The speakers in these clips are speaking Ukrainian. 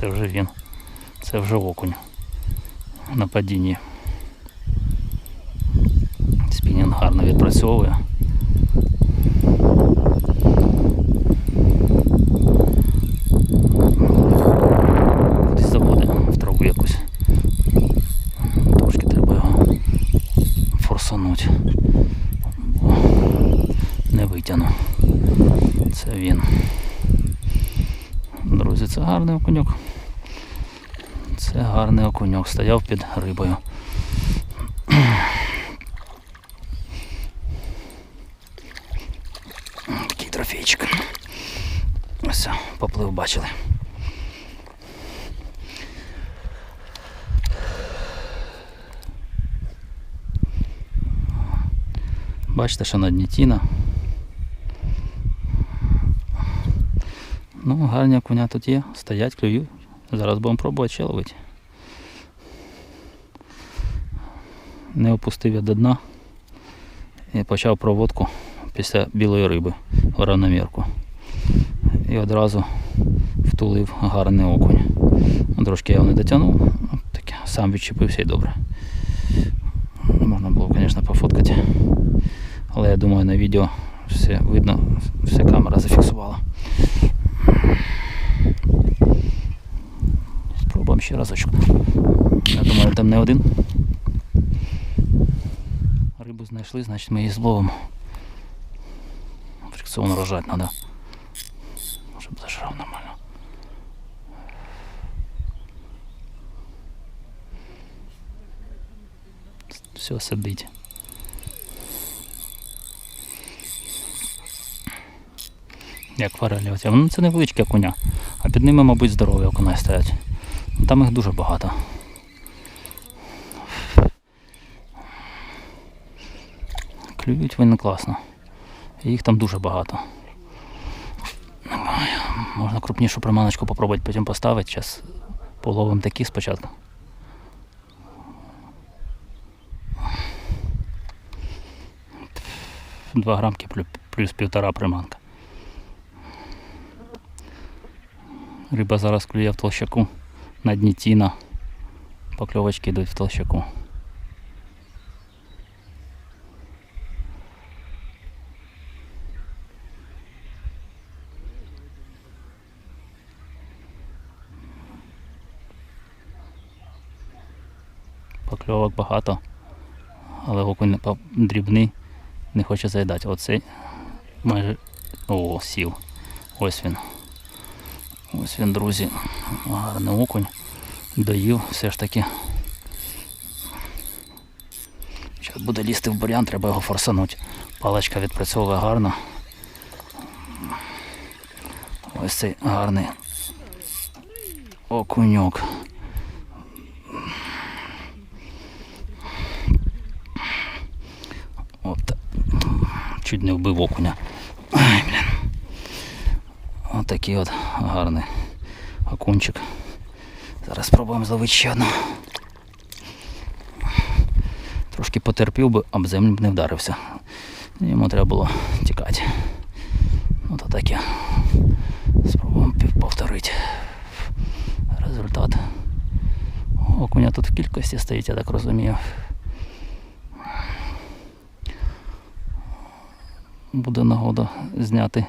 Це вже він. Це вже окунь. На падінні. Спінінг гарно відпрацьовує. Кудись заводить в траву якусь. Трошки треба його форсануть. Не витягну. Це він. Друзі, це гарний окуньок. Це гарний окуньок. Стояв під рибою. Такий трофейчик. Ось, поплив, бачили. Бачите, що на дні тіна. Ну, гарні окуня тут є, стоять, клюють. Зараз будемо пробувати ще ловити. Не опустив я до дна і почав проводку після білої риби в равномірку. І одразу втулив гарний окунь. Ну, Трошки я його не дотягнув, ну, таке, сам відчепився і добре. Можна було, звісно, пофоткати. Але я думаю на відео все видно, все камера зафіксувала. Ще разочок. Я думаю, там не один. Рибу знайшли, значить ми її зловимо. Фрикціон рожать треба. Щоб зажрав нормально. Все сидить. Як форелі. Оця. Ну, це невеличкі окуня, а під ними, мабуть, здорові окуня стоять. Там їх дуже багато. Клюють вони класно. Їх там дуже багато. Можна крупнішу приманочку попробувати потім поставити. Зараз половимо такі спочатку. Два грамки плюс півтора приманка. Риба зараз клює в толщаку на дні тіна. Покльовочки йдуть в толщаку. Покльовок багато, але окунь дрібний, не хоче заїдати. Оцей майже. О, сів. Ось він. Ось він, друзі. Гарний окунь. Доїв все ж таки. Зараз буде лізти в бурян, треба його форсанути. Паличка відпрацьовує гарно. Ось цей гарний окуньок. От. Чуть не вбив окуня. Такий от гарний окунчик. Зараз спробуємо зловити ще одного. Трошки потерпів би, об землю б не вдарився. Йому треба було тікати. Ну то таке. Спробуємо повторити. Результат. Окуня тут в кількості стоїть, я так розумію. Буде нагода зняти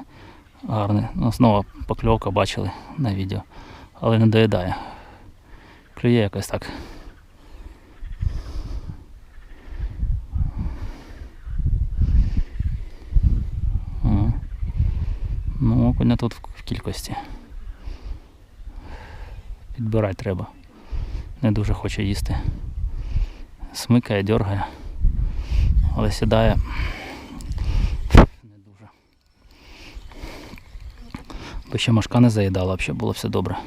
гарний. Ну, знову покльовка бачили на відео. Але не доїдає. Клює якось так. Ну, окуня тут в кількості. Підбирати треба. Не дуже хоче їсти. Смикає, дергає. Але сідає не дуже. Бо ще машка не заїдала, взагалі було все добре.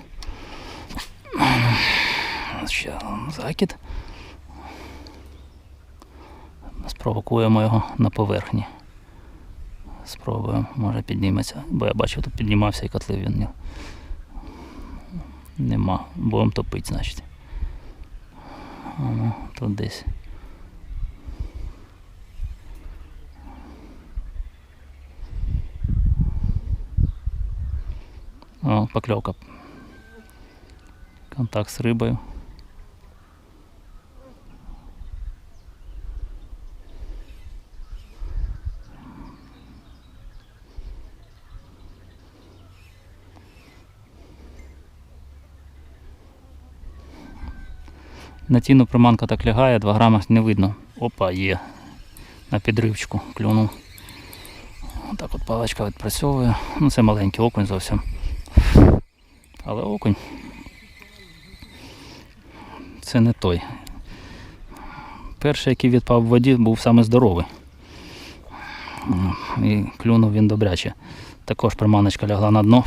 Ще закид. Спровокуємо його на поверхні. Спробуємо, може підніметься. Бо я бачив, тут піднімався і котлив він. Нема. Будемо топити, значить. Тут десь. О, покльовка. Контакт з рибою. На ціну приманка так лягає, 2 грама не видно. Опа, є. На підривчику клюнув. Так от паличка відпрацьовує. Ну це маленький окунь зовсім. Але окунь. Це не той. Перший, який відпав в воді, був саме здоровий. І клюнув він добряче. Також приманочка лягла на дно.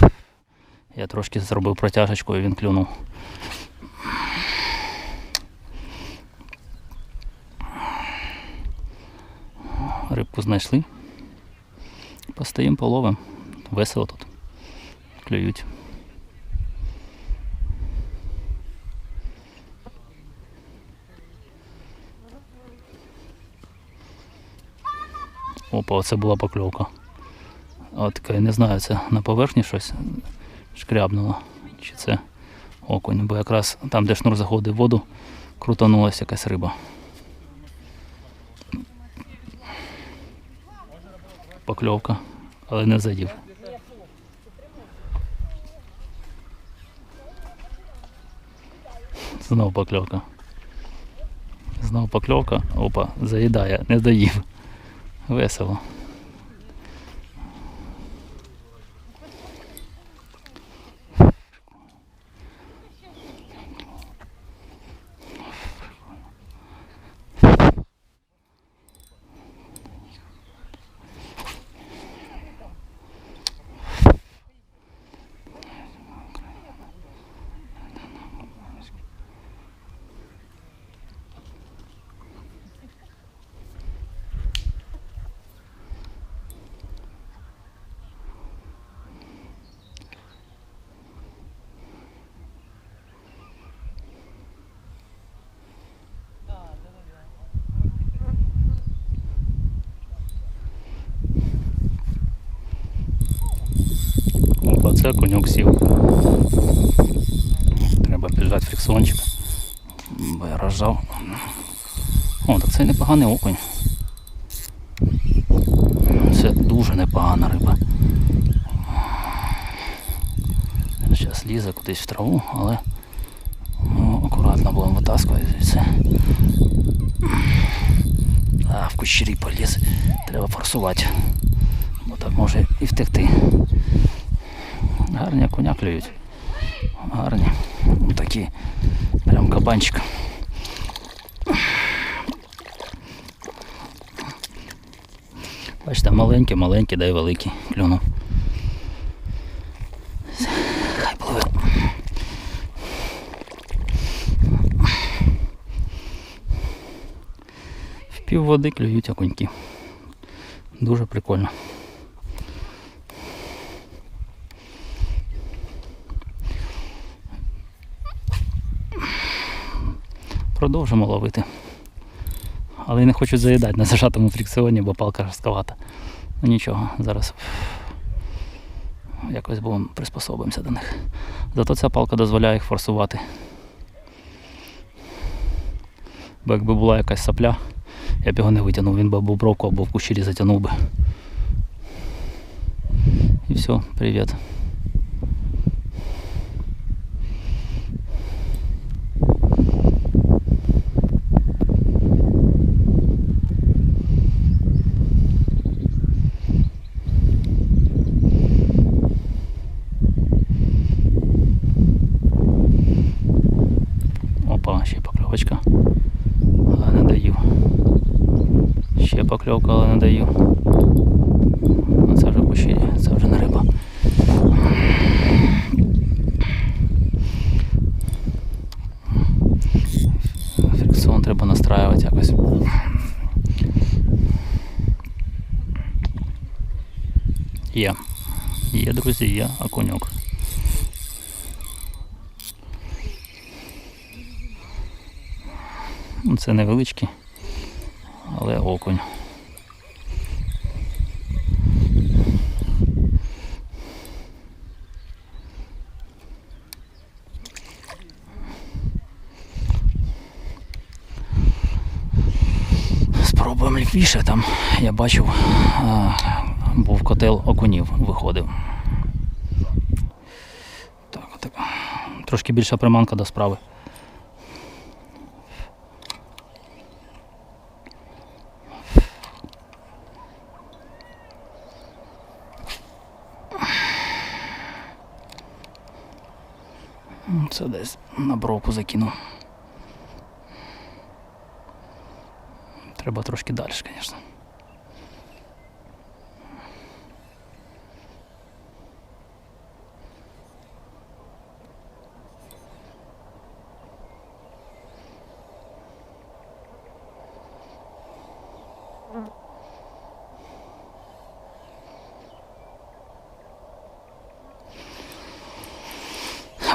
Я трошки зробив протяжечку і він клюнув. Рибку знайшли. Постоїмо половим. Весело тут. Клюють. Опа, оце була покльовка. От така, я не знаю, це на поверхні щось шкрябнуло. Чи це окунь, бо якраз там, де шнур заходить в воду, крутанулася якась риба. Покльовка, але не задів. Знову покльовка. Знову покльовка. Опа, заїдає, не доїв. Весело. Опа, це коньок сів. Треба піджати фрикціончик. Бо я рожав. О, так це непоганий окунь. Це дуже непогана риба. Зараз лізе кудись в траву, але ну, акуратно будемо витаскувати звідси. А, в кущері поліз. Треба форсувати. Бо так може і втекти. Гарні коня клюють. Гарні. Такі. Прям кабанчик. Бачите, маленький, маленький, дай великий клюнув. Хай пливе. В пів води клюють окуньки. Дуже прикольно. Продовжимо ловити. Але не хочу заїдати на зажатому фрикціоні, бо палка жорстковата. Ну нічого, зараз якось будемо приспособимося до них. Зато ця палка дозволяє їх форсувати. Бо якби була якась сапля, я б його не витягнув, він би або в бровку, або в кущері затягнув би. І все, привіт. Опа, ще покльовочка. Але не даю. Ще покльовка, але не даю. Це вже кущері, це вже не риба. Фрикціон треба настраювати якось. Є. Є, друзі, є окуньок. Ну, Це невеличкий, але окунь. Помільквіше, там я бачив, а, був котел окунів, виходив. Так, так. Трошки більша приманка до справи. Це десь на бровку закинув. Треба трошки далі, звісно.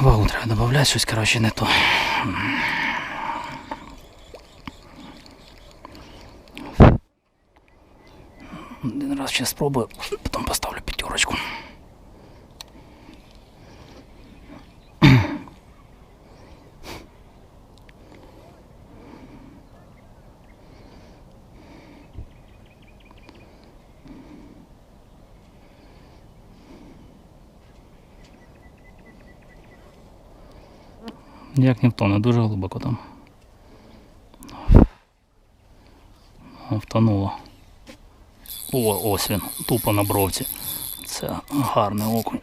Вагу треба додати, щось, коротше, не то. Один раз ще спробую, потім поставлю п'ятерочку. Як не втоне, дуже глибоко там. О, Втонуло. О, ось він, тупо на бровці. Це гарний окунь.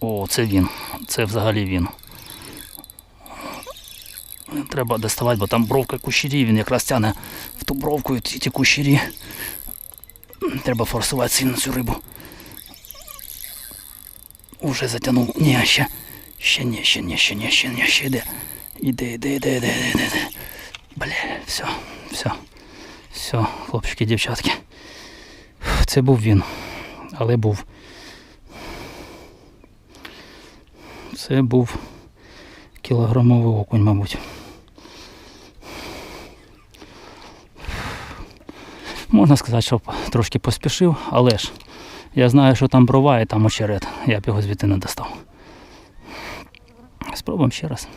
О, це він. Це взагалі він. Треба доставати, бо там бровка кущері, він якраз тягне в ту бровку і ті кущері. Треба форсувати сильно цю рибу. Уже затягнув. Ні, ще. Ще ні, ще ні, ще ні, ще ні, ще йде. Іде, іде, іде, іде, іде. іде. Бля, все, все. Все, хлопчики, дівчатки. Це був він. Але був. Це був кілограмовий окунь, мабуть. Можна сказати, що трошки поспішив, але ж я знаю, що там брова і там очерет. Я б його звідти не достав. Спробуємо ще раз.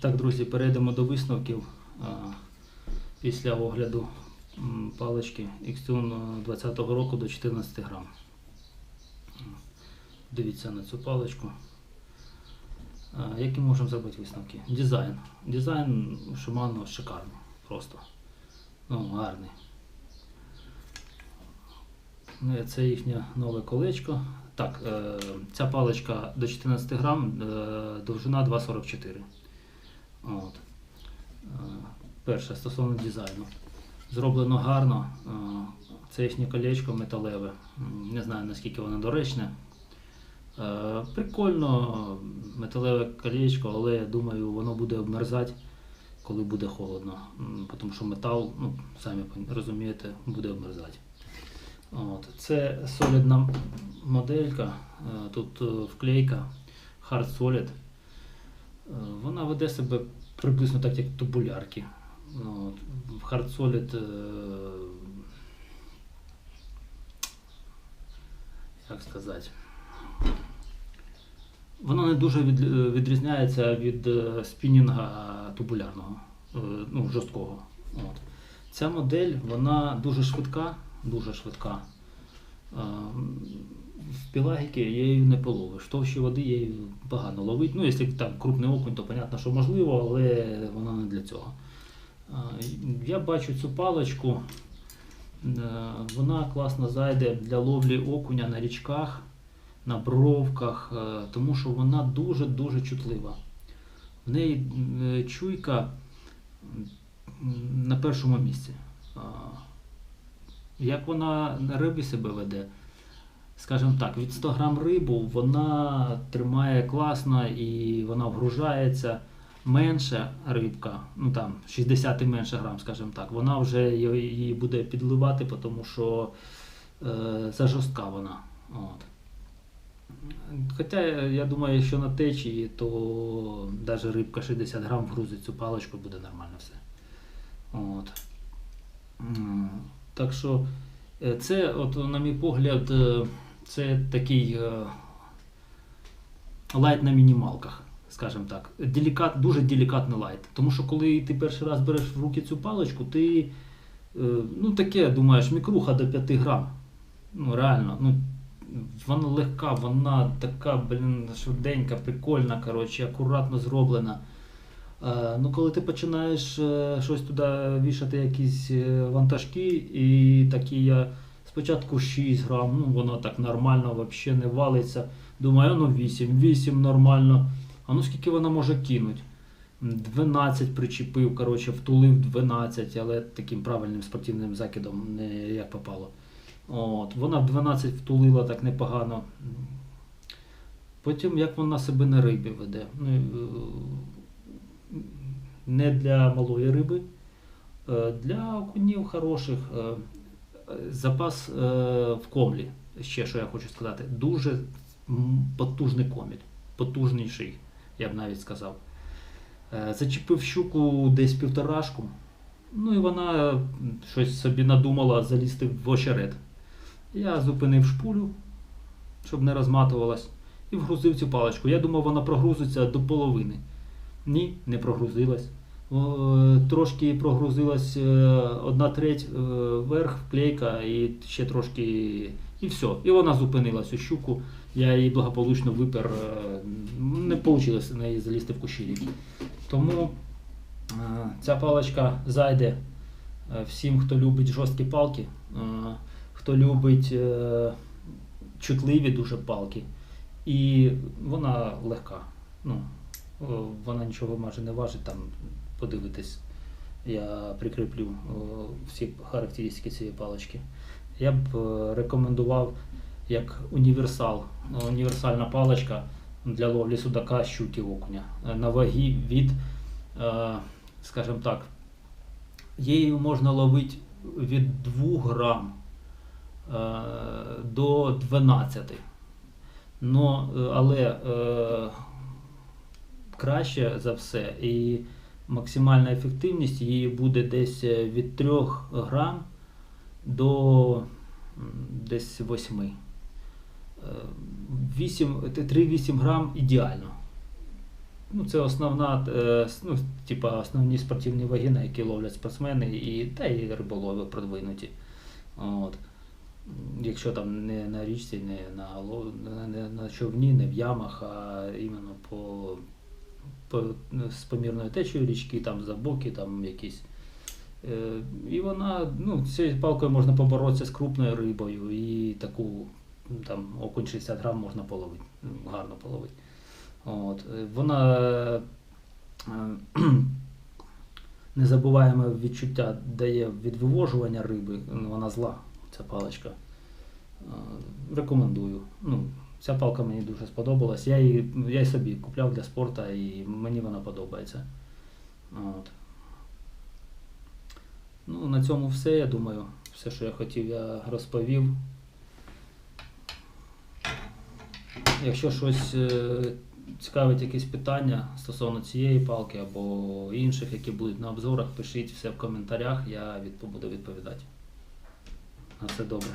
Так, друзі, перейдемо до висновків після огляду палички Xtune 20 року до 14 грам. Дивіться на цю паличку. Які можемо зробити висновки? Дизайн. Дизайн Shimano шикарний. Просто. Ну, гарний. Ну, Це їхнє нове колечко. Так, е, ця паличка до 14 грам, е, довжина 2,44. От. Е, Перше, стосовно дизайну. Зроблено гарно. Е, Це їхнє колечко металеве. Не знаю наскільки воно доречне. Е, Прикольно металеве колечко, але я думаю, воно буде обмерзати, коли буде холодно. Тому що метал, ну, самі розумієте, буде обмерзати. От. Це солідна моделька. Тут вклейка Hard Solid. Е, Вона веде себе приблизно так, як тубулярки. Ну, В Hard Solid е, як сказати. Воно не дуже е, відрізняється від спінінга тубулярного, ну, жорсткого. От. Ця модель вона дуже швидка, дуже швидка. В пілагіки її не половиш. Товщі води її погано ловить. Ну, якщо там крупний окунь, то зрозуміло, що можливо, але вона не для цього. Я бачу цю паличку. Е, Вона класно зайде для ловлі окуня на річках, на бровках, е, тому що вона дуже-дуже чутлива. В неї е, чуйка на першому місці. Як вона на рибі себе веде? Скажімо так, від 100 грам рибу вона тримає класно і вона вгружається менше рибка, ну там 60 і менше грам, скажімо так, вона вже її буде підливати, тому що е, це жорстка вона. От. Хоча я думаю, якщо на течії, то навіть рибка 60 грам вгрузить цю паличку, буде нормально все. От. Так що е, це, от, на мій погляд, е, це такий е, лайт на мінімалках, скажімо так. Делікат, дуже делікатний лайт. Тому що коли ти перший раз береш в руки цю паличку, ти е, ну, таке думаєш, мікруха до 5 грам. Ну, реально. Ну, вона легка, вона така, блін, швиденька, прикольна, коротше, акуратно зроблена. Е, ну, коли ти починаєш щось туди вішати, якісь вантажки, і такі я спочатку 6 грам, ну воно так нормально, взагалі не валиться. Думаю, ну 8, 8 нормально. А ну скільки вона може кинути? 12 причепив, коротше, втулив 12, але таким правильним спортивним закидом не як попало. От, вона в 12 втулила так непогано. Потім як вона себе на рибі веде. Ну, е, не для малої риби, е, для окунів хороших. Е, е, Запас е, в комлі, ще що я хочу сказати, дуже потужний коміль, потужніший, я б навіть сказав. Е, Зачепив щуку десь півторашку, ну і вона щось собі надумала залізти в очерет. Я зупинив шпулю, щоб не розматувалась, і вгрузив цю паличку. Я думав, вона прогрузиться до половини. Ні, не прогрузилась. Трошки прогрузилась е, одна треть е, вверх, вклейка і ще трошки. І все. І вона зупинила цю щуку. Я її благополучно випер. е, Не вийшло в неї залізти в кущі. Тому ця паличка зайде всім, хто любить жорсткі палки, хто любить чутливі дуже палки. І вона легка. Ну, вона нічого майже не важить, там подивитись. Я прикріплю всі характеристики цієї палички. Я б е, рекомендував як універсал, е, універсальна паличка для ловлі судака, щуки, окуня. Е, На вагі від, е, скажімо так, її можна ловити від 2 грам е, до 12. Но, е, але е, краще за все і максимальна ефективність її буде десь е, від 3 грам до десь 8. Е, 8 3-8 грам ідеально. Ну, це основна, е, ну, типа основні спортивні ваги, на які ловлять спортсмени і, та і риболови продвинуті. От. Якщо там не на річці, не на, не- на човні, не в ямах, а іменно по, з помірною течією річки, там за боки, там якісь. Е, І вона, ну, цією палкою можна поборотися з крупною рибою і таку там окунь 60 грам можна половити, гарно половити. От. е, Вона е, незабуваєме відчуття дає від вивожування риби, вона зла, ця паличка. Рекомендую. Ну, ця палка мені дуже сподобалась. Я її, я собі купляв для спорту і мені вона подобається. От. Ну, на цьому все, я думаю. Все, що я хотів, я розповів. Якщо щось е, цікавить якісь питання стосовно цієї палки або інших, які будуть на обзорах, пишіть все в коментарях, я буду відповідати. На все добре.